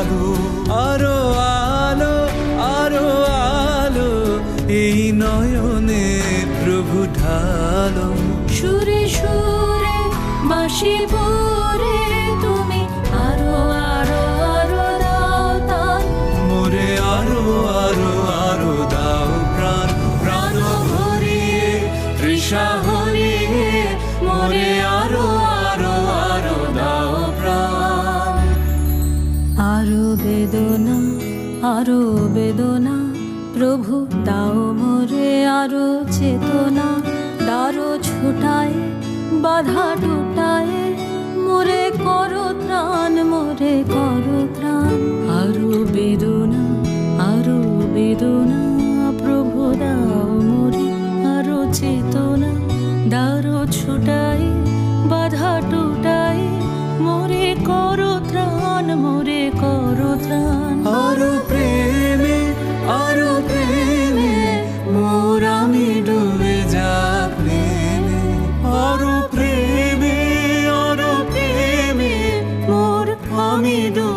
ঢালো আরও আলো আরও আলো এই নয়নে প্রভু ঢালো। সুরে সুরে বাঁশি পরে তুমি আরও আরও আরও দাও তান মোরে আরও আরও আরও দাও প্রাণ। প্রাণ ভরিয়ে তৃষা হরিয়ে মোরে আরও আরও বেদনা, প্রভু তাও মোরে আরও চেতনা। দারো ছোটায়, বাধা টোটায়, মোরে করো ত্রাণ, মোরে করো ত্রাণ। আরও বেদনা আরও বেদনা, প্রভু দাও মোরে আরও চেতনা। দারো ছোটায়, বাধা টোটায়, মোরে করো ত্রাণ, মোরে করো ত্রাণ। আমি দু